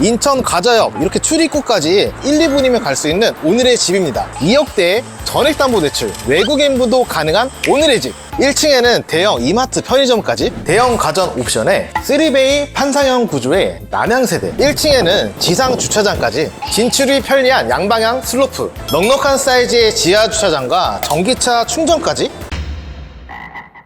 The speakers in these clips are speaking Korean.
인천 가자역 이렇게 출입구까지 1, 2분이면 갈 수 있는 오늘의 집입니다. 2억대 전액담보대출 외국인부도 가능한 오늘의 집 1층에는 대형 이마트 편의점까지 대형 가전 옵션에 3베이 판상형 구조의 남향세대 1층에는 지상 주차장까지 진출이 편리한 양방향 슬로프 넉넉한 사이즈의 지하 주차장과 전기차 충전까지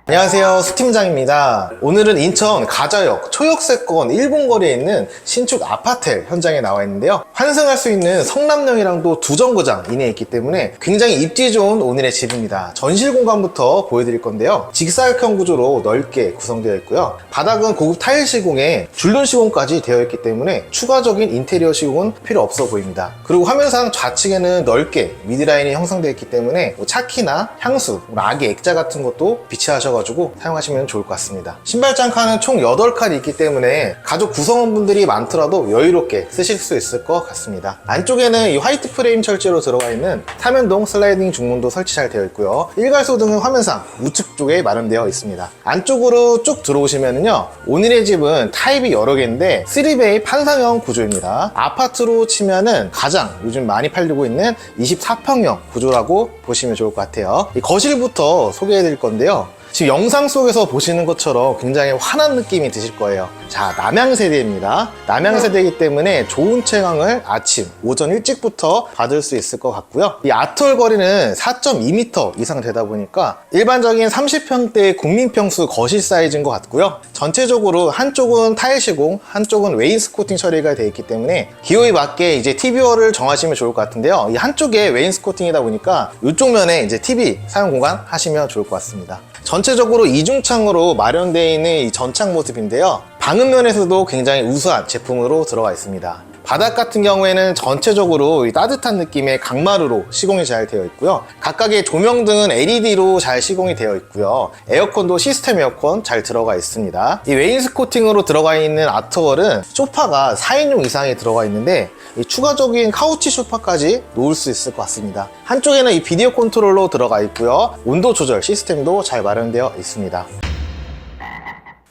안녕하세요. 수팀장입니다. 오늘은 인천 가자역 초역세권 1분 거리에 있는 신축 아파트 현장에 나와 있는데요. 환승할 수 있는 성남역이랑도 두 정거장 이내에 있기 때문에 굉장히 입지 좋은 오늘의 집입니다. 전실 공간부터 보여드릴 건데요. 직사각형 구조로 넓게 구성되어 있고요. 바닥은 고급 타일 시공에 줄눈 시공까지 되어 있기 때문에 추가적인 인테리어 시공은 필요 없어 보입니다. 그리고 화면상 좌측에는 넓게 미드라인이 형성되어 있기 때문에 뭐 차키나 향수, 아기 액자 같은 것도 비치하셔 가지고 사용하시면 좋을 것 같습니다. 신발장 칸은 총 8칸이 있기 때문에 가족 구성원분들이 많더라도 여유롭게 쓰실 수 있을 것 같습니다. 안쪽에는 이 화이트 프레임 철제로 들어가 있는 타면동 슬라이딩 중문도 설치 잘 되어 있고요. 일괄소 등은 화면상 우측 쪽에 마련되어 있습니다. 안쪽으로 쭉 들어오시면요. 오늘의 집은 타입이 여러 개인데 3베이 판상형 구조입니다. 아파트로 치면은 가장 요즘 많이 팔리고 있는 24평형 구조라고 보시면 좋을 것 같아요. 이 거실부터 소개해 드릴 건데요. 지금 영상 속에서 보시는 것처럼 굉장히 환한 느낌이 드실 거예요. 자, 남양 세대입니다. 남양 세대이기 때문에 좋은 채광을 아침, 오전 일찍부터 받을 수 있을 것 같고요. 이 아트월 거리는 4.2m 이상 되다 보니까 일반적인 30평대 국민평수 거실 사이즈인 것 같고요. 전체적으로 한쪽은 타일 시공, 한쪽은 웨인스코팅 처리가 되어 있기 때문에 기호에 맞게 이제 TV월을 정하시면 좋을 것 같은데요. 이 한쪽에 웨인스코팅이다 보니까 이쪽 면에 이제 TV 사용 공간 하시면 좋을 것 같습니다. 전체적으로 이중창으로 마련되어 있는 이 전창 모습인데요. 방음면에서도 굉장히 우수한 제품으로 들어가 있습니다. 바닥 같은 경우에는 전체적으로 이 따뜻한 느낌의 강마루로 시공이 잘 되어 있고요. 각각의 조명 등은 LED로 잘 시공이 되어 있고요. 에어컨도 시스템 에어컨 잘 들어가 있습니다. 이 웨인스코팅으로 들어가 있는 아트월은 소파가 4인용 이상이 들어가 있는데 이 추가적인 카우치 소파까지 놓을 수 있을 것 같습니다. 한쪽에는 이 비디오 컨트롤러 들어가 있고요. 온도 조절 시스템도 잘 마련되어 있습니다.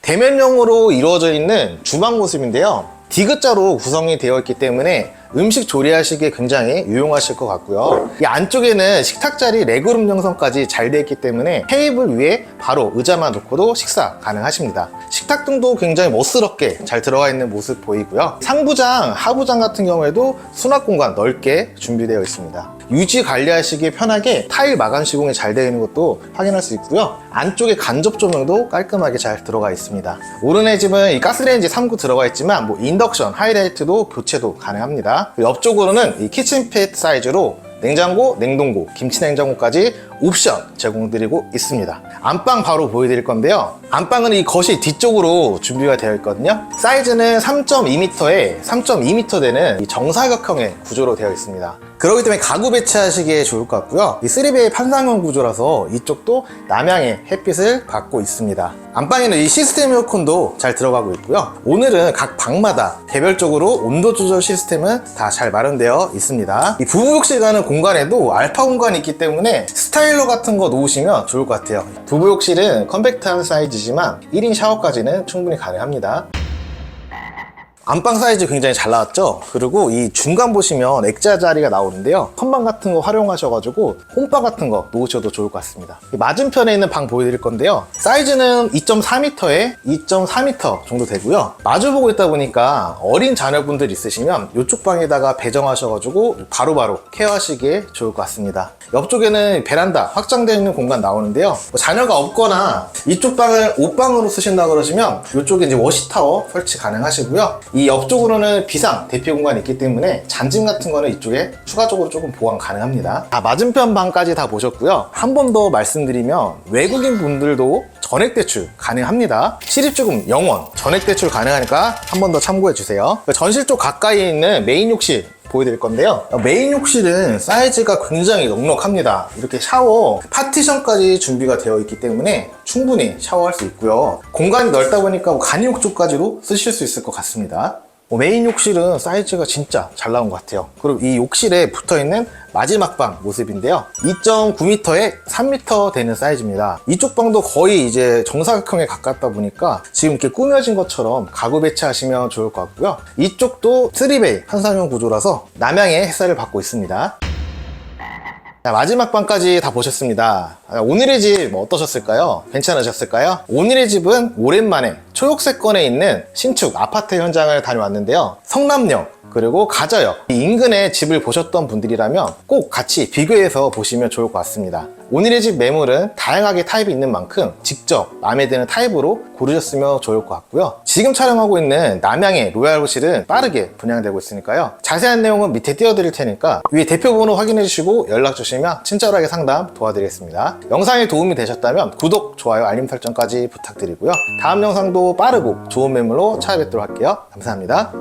대면형으로 이루어져 있는 주방 모습인데요. 디귿자로 구성이 되어 있기 때문에 음식 조리하시기에 굉장히 유용하실 것 같고요. 이 안쪽에는 식탁 자리 레그룸 형성까지 잘 되어 있기 때문에 테이블 위에 바로 의자만 놓고도 식사 가능하십니다. 식탁 등도 굉장히 멋스럽게 잘 들어가 있는 모습 보이고요. 상부장, 하부장 같은 경우에도 수납 공간 넓게 준비되어 있습니다. 유지 관리하시기에 편하게 타일 마감 시공이 잘 되어 있는 것도 확인할 수 있고요. 안쪽에 간접 조명도 깔끔하게 잘 들어가 있습니다. 오른의 집은 이 가스레인지 3구 들어가 있지만 뭐 인덕션, 하이라이트도 교체도 가능합니다. 옆쪽으로는 이 키친핏 사이즈로 냉장고, 냉동고, 김치냉장고까지 옵션 제공드리고 있습니다. 안방 바로 보여드릴 건데요. 안방은 이 거실 뒤쪽으로 준비가 되어 있거든요. 사이즈는 3.2m에 3.2m 되는 이 정사각형의 구조로 되어 있습니다. 그렇기 때문에 가구 배치하시기에 좋을 것 같고요. 이 3베이 판상형 구조라서 이쪽도 남향의 햇빛을 받고 있습니다. 안방에는 이 시스템 에어컨도 잘 들어가고 있고요. 오늘은 각 방마다 개별적으로 온도 조절 시스템은 다 잘 마련되어 있습니다. 이 부부욕실 가는 공간에도 알파 공간이 있기 때문에 스타일 러 같은 거 놓으시면 좋을 것 같아요. 부부욕실은 컴팩트한 사이즈지만 1인 샤워까지는 충분히 가능합니다. 안방 사이즈 굉장히 잘 나왔죠? 그리고 이 중간 보시면 액자 자리가 나오는데요. 선반 같은 거 활용하셔가지고 홈바 같은 거 놓으셔도 좋을 것 같습니다. 이 맞은편에 있는 방 보여드릴 건데요. 사이즈는 2.4m에 2.4m 정도 되고요. 마주보고 있다 보니까 어린 자녀분들 있으시면 이쪽 방에다가 배정하셔가지고 바로바로 케어하시기에 좋을 것 같습니다. 옆쪽에는 베란다 확장되어 있는 공간 나오는데요. 뭐 자녀가 없거나 이쪽 방을 옷방으로 쓰신다 그러시면 이쪽에 이제 워시타워 설치 가능하시고요. 이 옆쪽으로는 비상 대피 공간이 있기 때문에 잔짐 같은 거는 이쪽에 추가적으로 조금 보강 가능합니다. 아, 맞은편 방까지 다 보셨고요. 한 번 더 말씀드리면 외국인 분들도 전액 대출 가능합니다. 시립주금 영원 전액 대출 가능하니까 한 번 더 참고해 주세요. 전실 쪽 가까이 있는 메인 욕실 보여드릴 건데요. 메인 욕실은 사이즈가 굉장히 넉넉합니다. 이렇게 샤워, 파티션까지 준비가 되어 있기 때문에 충분히 샤워할 수 있고요. 공간이 넓다 보니까 간이욕조까지도 쓰실 수 있을 것 같습니다. 뭐 메인 욕실은 사이즈가 진짜 잘 나온 것 같아요. 그리고 이 욕실에 붙어 있는 마지막 방 모습인데요. 2.9m에 3m 되는 사이즈입니다. 이쪽 방도 거의 이제 정사각형에 가깝다 보니까 지금 이렇게 꾸며진 것처럼 가구 배치하시면 좋을 것 같고요. 이쪽도 3베이 한상형 구조라서 남향의 햇살을 받고 있습니다. 자, 마지막 방까지 다 보셨습니다. 아, 오늘의 집 어떠셨을까요? 괜찮으셨을까요? 오늘의 집은 오랜만에 초록세권에 있는 신축 아파트 현장을 다녀왔는데요. 성남역, 그리고 이 인근에 집을 보셨던 분들이라면 꼭 같이 비교해서 보시면 좋을 것 같습니다. 오늘의 집 매물은 다양하게 타입이 있는 만큼 직접 마음에 드는 타입으로 고르셨으면 좋을 것 같고요. 지금 촬영하고 있는 남양의 로얄호실은 빠르게 분양되고 있으니까요. 자세한 내용은 밑에 띄워드릴 테니까 위에 대표번호 확인해 주시고 연락 주시면 친절하게 상담 도와드리겠습니다. 영상에 도움이 되셨다면 구독, 좋아요, 알림 설정까지 부탁드리고요. 다음 영상도 빠르고 좋은 매물로 찾아뵙도록 할게요. 감사합니다.